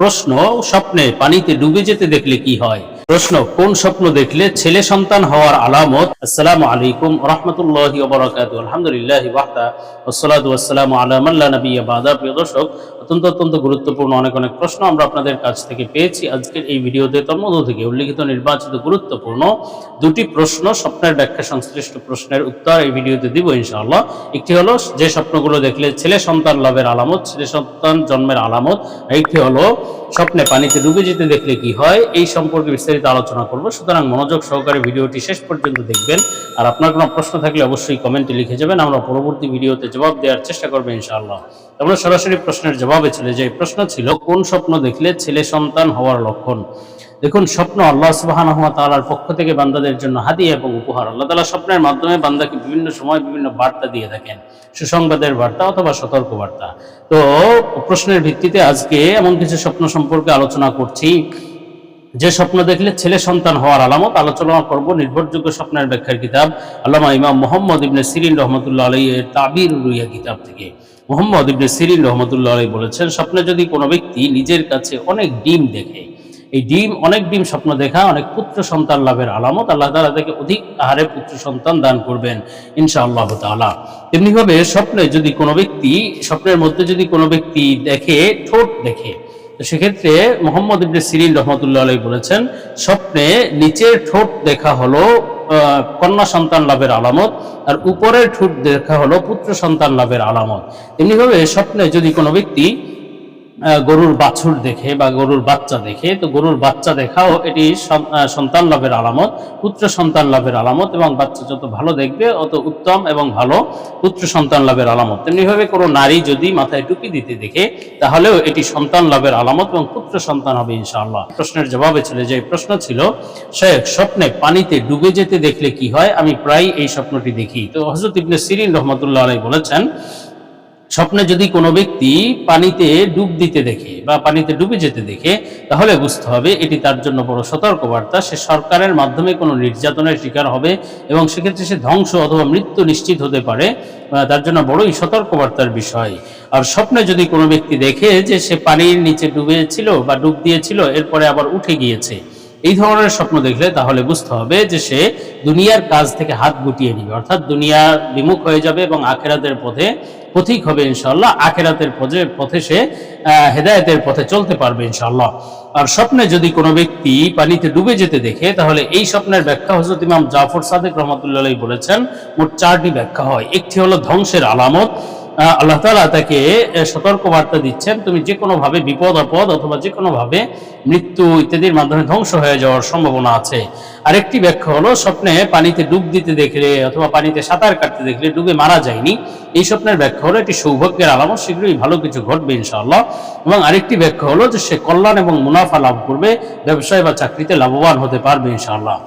প্রশ্ন স্বপ্নে পানিতে ডুবে যেতে দেখলে কি হয়? প্রশ্ন, কোন স্বপ্ন দেখলে ছেলে সন্তান হওয়ার আলামত? আসসালামু আলাইকুম রহমতুল্লাহি ওবরাকাতু আলহামদুলিল্লাহি ওয়াহদা ওয়াসসালাতু ওয়াসসালামু আলা মান লা নাবিয়্যা বাদা। প্রিয় দর্শক, অত্যন্ত অত্যন্ত গুরুত্বপূর্ণ অনেক অনেক প্রশ্ন আমরা আপনাদের কাছ থেকে পেয়েছি আজকের এই ভিডিওতে। তন্মধ্য থেকে উল্লিখিত, নির্বাচিত, গুরুত্বপূর্ণ দুটি প্রশ্ন, স্বপ্নের ব্যাখ্যা, সংশ্লিষ্ট প্রশ্নের উত্তর এই ভিডিওতে দিব ইনশাআল্লাহ। একটি হলো, যে স্বপ্নগুলো দেখলে ছেলে সন্তান লাভের আলামত, ছেলে সন্তান জন্মের আলামত। একটি হলো স্বপ্নে পানিতে ডুবে যেতে দেখলে কি হয়? এই সম্পর্কে বিস্তারিত আলোচনা করব। সুতরাং মনোযোগ সহকারে ভিডিওটি শেষ পর্যন্ত দেখবেন। আর আপনার কোনো প্রশ্ন থাকলে অবশ্যই কমেন্টে লিখে যাবেন। আমরা পরবর্তী ভিডিওতে জবাব দেওয়ার চেষ্টা করব ইনশাআল্লাহ। আমরা সরাসরি প্রশ্নের জবাবে চলে যাই। প্রশ্ন ছিল, কোন স্বপ্ন দেখলে ছেলে সন্তান হওয়ার লক্ষণ? দেখুন, স্বপ্ন আল্লাহ সুবাহান তালার পক্ষ থেকে বান্দাদের জন্য হাদিয়া এবং উপহার। আল্লাহ তালা স্বপ্নের মাধ্যমে বান্দাকে বিভিন্ন সময় বিভিন্ন বার্তা দিয়ে থাকেন। সুসংবাদের বার্তা অথবা সতর্ক বার্তা তো, প্রশ্নের ভিত্তিতে আজকে এমন কিছু স্বপ্ন সম্পর্কে আলোচনা করছি। যে স্বপ্ন দেখলে ছেলে সন্তান হওয়ার আলামত, আলোচনা করব নির্ভরযোগ্য স্বপ্নের ব্যাখ্যার কিতাব আল্লামা ইমাম মোহাম্মদ ইবনে সিরিন রহমতুল্লাহ আলী এর তাবির রুইয়া কিতাব থেকে। মোহাম্মদ ইবনে সিরিন রহমতুল্লাহ আলী বলেছেন, স্বপ্নে যদি কোনো ব্যক্তি নিজের কাছে অনেক ডিম দেখে এই ডিম অনেক ডিম স্বপ্ন দেখা, অনেক পুত্র সন্তান লাভের আলামত। আল্লাহ তালা তাকে অধিক আহারে পুত্র সন্তান দান করবেন ইনশা আল্লাহ তালা তেমনিভাবে স্বপ্নে যদি কোনো ব্যক্তি, স্বপ্নের মধ্যে যদি কোনো ব্যক্তি দেখে, ঠোঁট দেখে, তো সেক্ষেত্রে মোহাম্মদ ইবনে সিরিন রহমতুল্লাহ আলাই বলেছেন, স্বপ্নে নিচের ঠোঁট দেখা হলো কন্যা সন্তান লাভের আলামত, আর উপরের ঠোঁট দেখা হলো পুত্র সন্তান লাভের আলামত। এমনিভাবে স্বপ্নে যদি কোনো ব্যক্তি গরুর বাছুর দেখে বা গরুর বাচ্চা দেখে, তো গরুর বাচ্চা দেখাও এটি সন- সন্তান লাভের আলামত, পুত্র সন্তান লাভের আলামত এবং বাচ্চা যত ভালো দেখবে, অত উত্তম এবং ভালো পুত্র সন্তান লাভের আলামত। তেমনিভাবে কোনো নারী যদি মাথায় টুপি দিতে দেখে, তাহলেও এটি সন্তান লাভের আলামত এবং পুত্র সন্তান হবে ইনশাআল্লাহ। প্রশ্নের জবাবে ছিল যে প্রশ্ন ছিল শেখ স্বপ্নে পানিতে ডুবে যেতে দেখলে কি হয়? আমি প্রায় এই স্বপ্নটি দেখি। তো হজরত ইবনে সিরিন রহমতুল্লাহ আলাই বলেছেন স্বপ্নে যদি কোনো ব্যক্তি পানিতে ডুব দিতে দেখে বা পানিতে ডুবে যেতে দেখে, তাহলে বুঝতে হবে এটি তার জন্য বড় সতর্কবার্তা। সে সরকারের মাধ্যমে কোনো নির্যাতনের শিকার হবে এবং সেক্ষেত্রে সে ধ্বংস অথবা মৃত্যু নিশ্চিত হতে পারে তার জন্য বড়ই সতর্কবার্তার বিষয়। আর স্বপ্নে যদি কোনো ব্যক্তি দেখে যে সে পানির নিচে ডুবেছিল বা ডুব দিয়েছিল, এরপরে আবার উঠে গিয়েছে এই ধরনের স্বপ্ন দেখলে তাহলে বুঝতে হবে যে সে দুনিয়ার কাজ থেকে হাত গুটিয়ে নিবে। অর্থাৎ দুনিয়ার বিমুখ হয়ে যাবে এবং আখেরাতের পথে পথিক হবে ইনশাল্লাহ আখেরাতের পথে পথে সে হেদায়েতের পথে চলতে পারবে ইনশাল্লাহ আর স্বপ্নে যদি কোনো ব্যক্তি পানিতে ডুবে যেতে দেখে, তাহলে এই স্বপ্নের ব্যাখ্যা হজরত ইমাম জাফর সাদেক রহমতুল্লাহ বলেছেন, মোট চারটি ব্যাখ্যা হয়। একটি হলো ধ্বংসের আলামত আল্লাহ তালা তাকে সতর্ক বার্তা দিচ্ছেন, তুমি যে কোনো ভাবে বিপদ, আপদ অথবা যে কোনো ভাবে মৃত্যু ইত্যাদির মাধ্যমে ধ্বংস হয়ে যাওয়ার সম্ভাবনা আছে। আরেকটি ব্যাখ্যা হলো, স্বপ্নে পানিতে ডুব দিতে দেখলে অথবা পানিতে সাঁতার কাটতে দেখলে ডুবে মারা যায়নি। এই স্বপ্নের ব্যাখ্যা হলো, এটি সৌভাগ্যের আলামত, শীঘ্রই ভালো কিছু ঘটবে ইনশাআল্লাহ। এবং আরেকটি ব্যাখ্যা হলো যে সে কল্যাণ এবং মুনাফা লাভ করবে, ব্যবসায় বা চাকরিতে লাভবান হতে পারবে ইনশাআল্লাহ।